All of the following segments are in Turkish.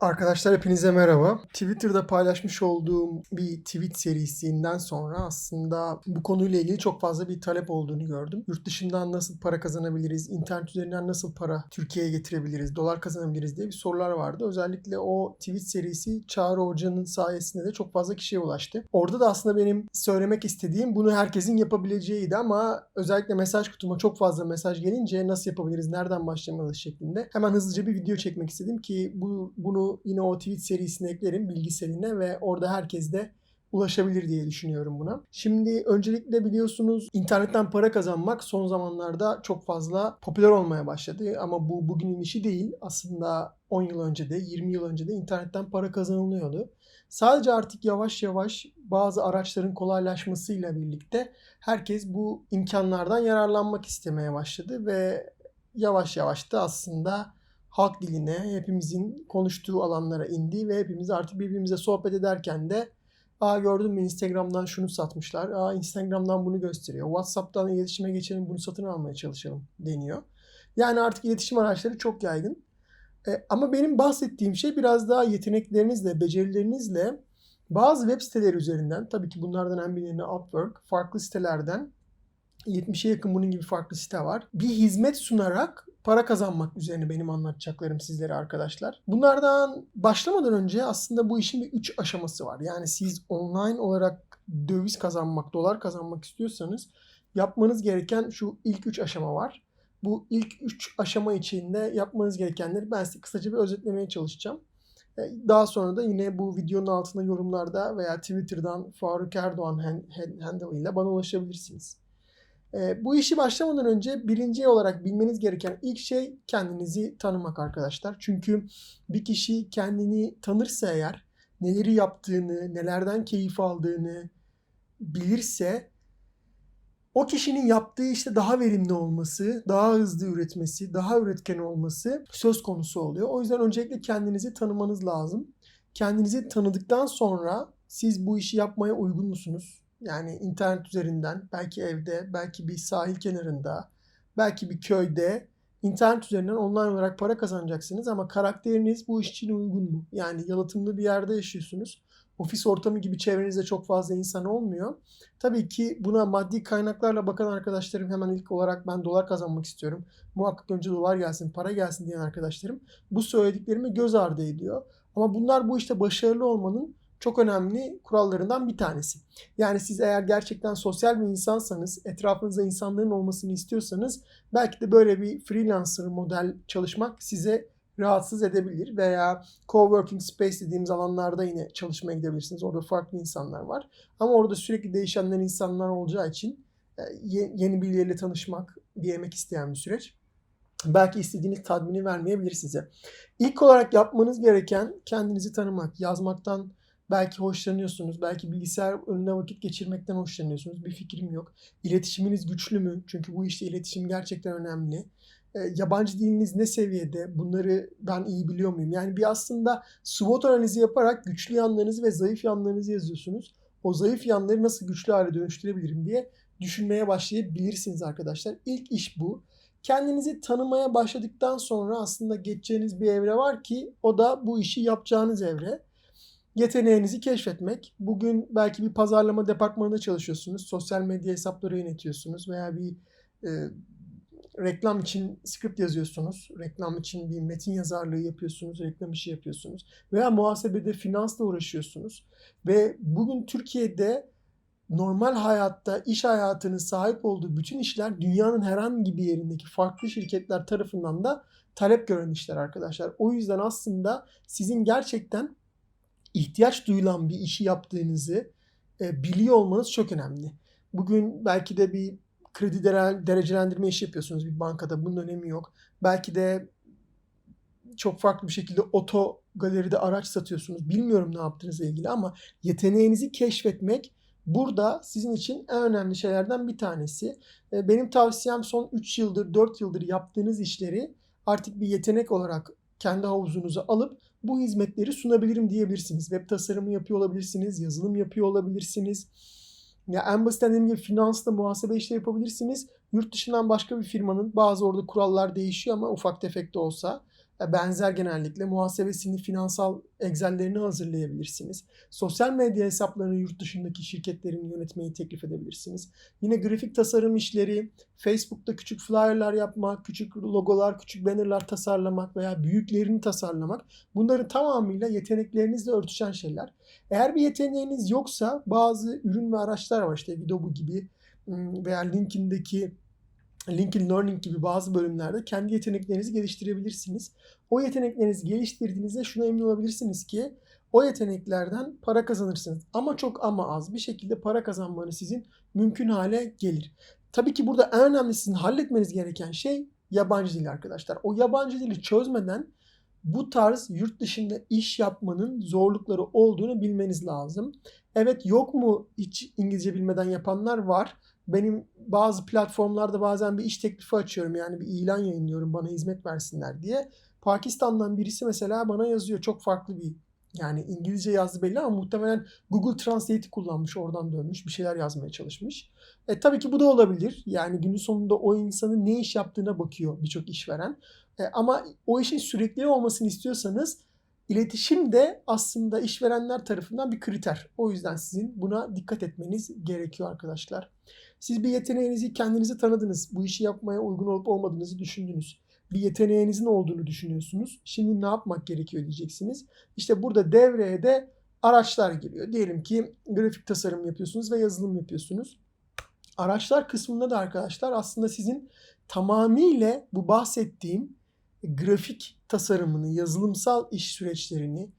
Arkadaşlar hepinize merhaba. Twitter'da paylaşmış olduğum bir tweet serisinden sonra aslında bu konuyla ilgili çok fazla bir talep olduğunu gördüm. Yurt dışından nasıl para kazanabiliriz, internet üzerinden nasıl para Türkiye'ye getirebiliriz, dolar kazanabiliriz diye bir sorular vardı. Özellikle o tweet serisi Çağrı Hoca'nın sayesinde de çok fazla kişiye ulaştı. Orada da aslında benim söylemek istediğim bunu herkesin yapabileceğiydi ama özellikle mesaj kutuma çok fazla mesaj gelince nasıl yapabiliriz, nereden başlamalıyız şeklinde hemen hızlıca bir video çekmek istedim ki bu bunu yine o tweet serisine eklerim bilgiseline ve orada herkes de ulaşabilir diye düşünüyorum buna. Şimdi öncelikle biliyorsunuz internetten para kazanmak son zamanlarda çok fazla popüler olmaya başladı ama bu bugünün işi değil. Aslında 10 yıl önce de 20 yıl önce de internetten para kazanılıyordu. Sadece artık yavaş yavaş bazı araçların kolaylaşmasıyla birlikte herkes bu imkanlardan yararlanmak istemeye başladı ve yavaş yavaş da aslında halk diline, hepimizin konuştuğu alanlara indi ve hepimiz artık birbirimize sohbet ederken de Aa gördün mü Instagram'dan şunu satmışlar. Aa Instagram'dan bunu gösteriyor. WhatsApp'tan iletişime geçelim bunu satın almaya çalışalım deniyor. Yani artık iletişim araçları çok yaygın. E, ama benim bahsettiğim şey biraz daha yeteneklerinizle, becerilerinizle bazı web siteleri üzerinden tabii ki bunlardan en bilineni Upwork, farklı sitelerden 70'e yakın bunun gibi farklı site var. Bir hizmet sunarak para kazanmak üzerine benim anlatacaklarım sizlere arkadaşlar. Bunlardan başlamadan önce aslında bu işin bir 3 aşaması var. Yani siz online olarak döviz kazanmak, dolar kazanmak istiyorsanız yapmanız gereken şu ilk 3 aşama var. Bu ilk 3 aşama içinde yapmanız gerekenleri ben size kısaca bir özetlemeye çalışacağım. E, daha sonra da yine bu videonun altında yorumlarda veya Twitter'dan Faruk Erdoğan handle ile bana ulaşabilirsiniz. E, bu işi başlamadan önce birinci olarak bilmeniz gereken ilk şey kendinizi tanımak arkadaşlar. Çünkü bir kişi kendini tanırsa eğer neleri yaptığını, nelerden keyif aldığını bilirse o kişinin yaptığı işte daha verimli olması, daha hızlı üretmesi, daha üretken olması söz konusu oluyor. O yüzden öncelikle kendinizi tanımanız lazım. Kendinizi tanıdıktan sonra siz bu işi yapmaya uygun musunuz? Yani internet üzerinden, belki evde, belki bir sahil kenarında, belki bir köyde internet üzerinden online olarak para kazanacaksınız ama karakteriniz bu iş için uygun mu? Yani yalıtımlı bir yerde yaşıyorsunuz. Ofis ortamı gibi çevrenizde çok fazla insan olmuyor. Tabii ki buna maddi kaynaklarla bakan arkadaşlarım hemen ilk olarak ben dolar kazanmak istiyorum. Muhakkak önce dolar gelsin, para gelsin diyen arkadaşlarım bu söylediklerimi göz ardı ediyor. Ama bunlar bu işte başarılı olmanın çok önemli kurallarından bir tanesi. Yani siz eğer gerçekten sosyal bir insansanız, etrafınızda insanların olmasını istiyorsanız belki de böyle bir freelancer model çalışmak size rahatsız edebilir veya coworking space dediğimiz alanlarda yine çalışmaya gidebilirsiniz. Orada farklı insanlar var. Ama orada sürekli değişenler insanlar olacağı için e, yeni birileriyle tanışmak bir emek isteyen bir süreç. Belki istediğiniz tatmini vermeyebilir size. İlk olarak yapmanız gereken kendinizi tanımak, yazmaktan Belki hoşlanıyorsunuz. Belki bilgisayar önünde vakit geçirmekten hoşlanıyorsunuz. Bir fikrim yok. İletişiminiz güçlü mü? Çünkü bu işte iletişim gerçekten önemli. E, yabancı diliniz ne seviyede? Bunları ben iyi biliyor muyum? Yani bir aslında SWOT analizi yaparak güçlü yanlarınızı ve zayıf yanlarınızı yazıyorsunuz. O zayıf yanları nasıl güçlü hale dönüştürebilirim diye düşünmeye başlayabilirsiniz arkadaşlar. İlk iş bu. Kendinizi tanımaya başladıktan sonra aslında geçeceğiniz bir evre var ki o da bu işi yapacağınız evre yeteneğinizi keşfetmek. Bugün belki bir pazarlama departmanında çalışıyorsunuz. Sosyal medya hesapları yönetiyorsunuz veya bir e, reklam için script yazıyorsunuz. Reklam için bir metin yazarlığı yapıyorsunuz. Reklam işi yapıyorsunuz. Veya muhasebede finansla uğraşıyorsunuz. Ve bugün Türkiye'de normal hayatta, iş hayatının sahip olduğu bütün işler dünyanın herhangi bir yerindeki farklı şirketler tarafından da talep gören işler arkadaşlar. O yüzden aslında sizin gerçekten ihtiyaç duyulan bir işi yaptığınızı e, biliyor olmanız çok önemli. Bugün belki de bir kredi derecelendirme işi yapıyorsunuz bir bankada. Bunun önemi yok. Belki de çok farklı bir şekilde oto galeride araç satıyorsunuz. Bilmiyorum ne yaptığınızla ilgili ama yeteneğinizi keşfetmek burada sizin için en önemli şeylerden bir tanesi. E, benim tavsiyem son 3 yıldır, 4 yıldır yaptığınız işleri artık bir yetenek olarak kendi havuzunuza alıp bu hizmetleri sunabilirim diyebilirsiniz. Web tasarımı yapıyor olabilirsiniz, yazılım yapıyor olabilirsiniz. Ya en basitten gibi finansla muhasebe işleri yapabilirsiniz. Yurt dışından başka bir firmanın bazı orada kurallar değişiyor ama ufak tefek de olsa benzer genellikle muhasebesini, finansal Excel'lerini hazırlayabilirsiniz. Sosyal medya hesaplarını yurt dışındaki şirketlerin yönetmeyi teklif edebilirsiniz. Yine grafik tasarım işleri, Facebook'ta küçük flyer'lar yapmak, küçük logolar, küçük banner'lar tasarlamak veya büyüklerini tasarlamak bunların tamamıyla yeteneklerinizle örtüşen şeyler. Eğer bir yeteneğiniz yoksa bazı ürün ve araçlar var işte Adobe gibi veya LinkedIn'deki LinkedIn Learning gibi bazı bölümlerde kendi yeteneklerinizi geliştirebilirsiniz. O yeteneklerinizi geliştirdiğinizde şuna emin olabilirsiniz ki o yeteneklerden para kazanırsınız. Ama çok ama az bir şekilde para kazanmanız sizin mümkün hale gelir. Tabii ki burada en önemli sizin halletmeniz gereken şey yabancı dil arkadaşlar. O yabancı dili çözmeden bu tarz yurt dışında iş yapmanın zorlukları olduğunu bilmeniz lazım. Evet yok mu hiç İngilizce bilmeden yapanlar var. Benim bazı platformlarda bazen bir iş teklifi açıyorum. Yani bir ilan yayınlıyorum bana hizmet versinler diye. Pakistan'dan birisi mesela bana yazıyor. Çok farklı bir yani İngilizce yazdı belli ama muhtemelen Google Translate'i kullanmış oradan dönmüş bir şeyler yazmaya çalışmış. E, tabii ki bu da olabilir. Yani günün sonunda o insanın ne iş yaptığına bakıyor birçok işveren. E, ama o işin sürekli olmasını istiyorsanız iletişim de aslında işverenler tarafından bir kriter. O yüzden sizin buna dikkat etmeniz gerekiyor arkadaşlar. Siz bir yeteneğinizi kendinizi tanıdınız. Bu işi yapmaya uygun olup olmadığınızı düşündünüz. Bir yeteneğinizin olduğunu düşünüyorsunuz. Şimdi ne yapmak gerekiyor diyeceksiniz. İşte burada devreye de araçlar giriyor. Diyelim ki grafik tasarım yapıyorsunuz ve yazılım yapıyorsunuz. Araçlar kısmında da arkadaşlar aslında sizin tamamıyla bu bahsettiğim grafik tasarımını, yazılımsal iş süreçlerini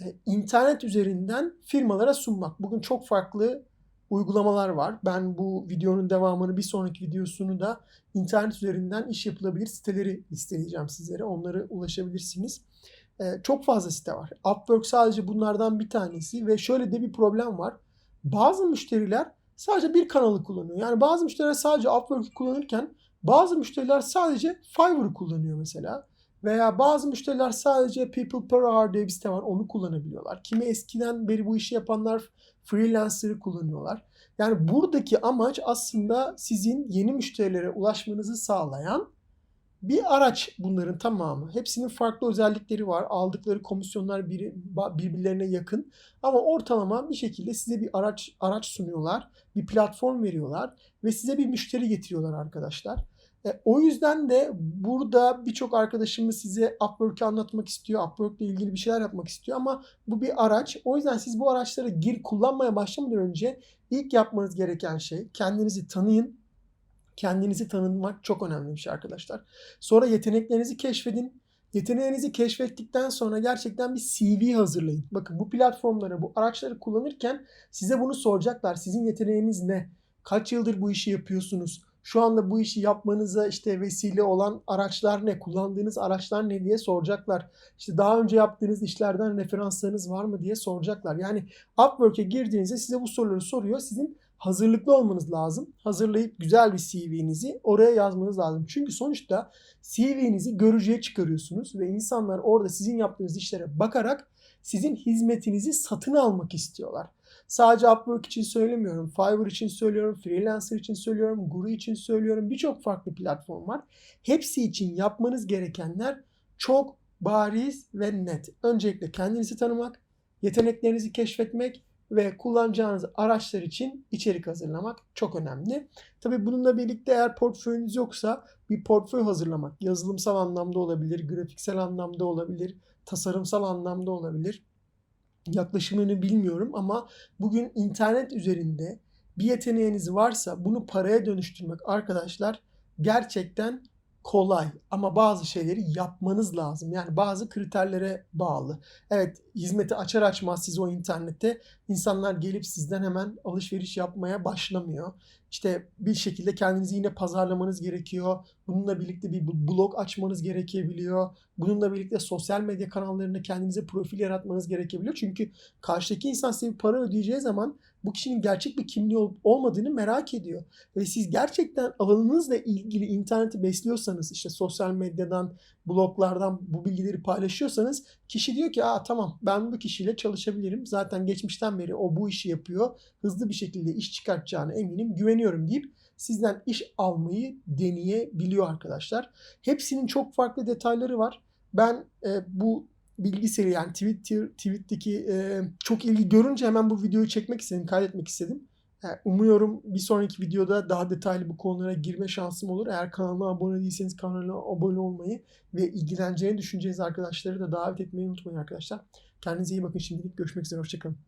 e, internet üzerinden firmalara sunmak. Bugün çok farklı uygulamalar var. Ben bu videonun devamını bir sonraki videosunu da internet üzerinden iş yapılabilir siteleri listeleyeceğim sizlere. Onları ulaşabilirsiniz. Ee, çok fazla site var. Upwork sadece bunlardan bir tanesi ve şöyle de bir problem var. Bazı müşteriler sadece bir kanalı kullanıyor. Yani bazı müşteriler sadece Upwork'ı kullanırken bazı müşteriler sadece Fiverr'ı kullanıyor mesela. Veya bazı müşteriler sadece People Per Hour diye bir site var onu kullanabiliyorlar. Kimi eskiden beri bu işi yapanlar freelancer'ı kullanıyorlar. Yani buradaki amaç aslında sizin yeni müşterilere ulaşmanızı sağlayan bir araç bunların tamamı. Hepsinin farklı özellikleri var. Aldıkları komisyonlar biri, birbirlerine yakın. Ama ortalama bir şekilde size bir araç araç sunuyorlar. Bir platform veriyorlar ve size bir müşteri getiriyorlar arkadaşlar. E, o yüzden de burada birçok arkadaşımız size Upwork'ü anlatmak istiyor. Upwork ile ilgili bir şeyler yapmak istiyor ama bu bir araç. O yüzden siz bu araçları gir kullanmaya başlamadan önce ilk yapmanız gereken şey kendinizi tanıyın. Kendinizi tanımak çok önemli bir şey arkadaşlar. Sonra yeteneklerinizi keşfedin. Yeteneğinizi keşfettikten sonra gerçekten bir CV hazırlayın. Bakın bu platformları, bu araçları kullanırken size bunu soracaklar. Sizin yeteneğiniz ne? Kaç yıldır bu işi yapıyorsunuz? Şu anda bu işi yapmanıza işte vesile olan araçlar ne, kullandığınız araçlar ne diye soracaklar. İşte daha önce yaptığınız işlerden referanslarınız var mı diye soracaklar. Yani Upwork'e girdiğinizde size bu soruları soruyor. Sizin hazırlıklı olmanız lazım. Hazırlayıp güzel bir CV'nizi oraya yazmanız lazım. Çünkü sonuçta CV'nizi görücüye çıkarıyorsunuz ve insanlar orada sizin yaptığınız işlere bakarak sizin hizmetinizi satın almak istiyorlar. Sadece Upwork için söylemiyorum. Fiverr için söylüyorum. Freelancer için söylüyorum. Guru için söylüyorum. Birçok farklı platform var. Hepsi için yapmanız gerekenler çok bariz ve net. Öncelikle kendinizi tanımak, yeteneklerinizi keşfetmek ve kullanacağınız araçlar için içerik hazırlamak çok önemli. Tabii bununla birlikte eğer portföyünüz yoksa bir portföy hazırlamak yazılımsal anlamda olabilir, grafiksel anlamda olabilir, tasarımsal anlamda olabilir yaklaşımını bilmiyorum ama bugün internet üzerinde bir yeteneğiniz varsa bunu paraya dönüştürmek arkadaşlar gerçekten kolay ama bazı şeyleri yapmanız lazım. Yani bazı kriterlere bağlı. Evet hizmeti açar açmaz siz o internette insanlar gelip sizden hemen alışveriş yapmaya başlamıyor. İşte bir şekilde kendinizi yine pazarlamanız gerekiyor. Bununla birlikte bir blog açmanız gerekebiliyor. Bununla birlikte sosyal medya kanallarında kendinize profil yaratmanız gerekebiliyor. Çünkü karşıdaki insan size bir para ödeyeceği zaman bu kişinin gerçek bir kimliği olup olmadığını merak ediyor. Ve siz gerçekten alanınızla ilgili interneti besliyorsanız işte sosyal medyadan, bloglardan bu bilgileri paylaşıyorsanız kişi diyor ki aa tamam ben bu kişiyle çalışabilirim. Zaten geçmişten beri o bu işi yapıyor. Hızlı bir şekilde iş çıkartacağına eminim. Güveniyorum deyip sizden iş almayı deneyebiliyor arkadaşlar. Hepsinin çok farklı detayları var. Ben e, bu bilgi seri yani Twitter, tweet'teki e, çok ilgi görünce hemen bu videoyu çekmek istedim, kaydetmek istedim. E, umuyorum bir sonraki videoda daha detaylı bu konulara girme şansım olur. Eğer kanalıma abone değilseniz kanala abone olmayı ve ilgileneceğini düşüneceğiniz arkadaşları da davet etmeyi unutmayın arkadaşlar. Kendinize iyi bakın şimdilik. Görüşmek üzere. Hoşçakalın.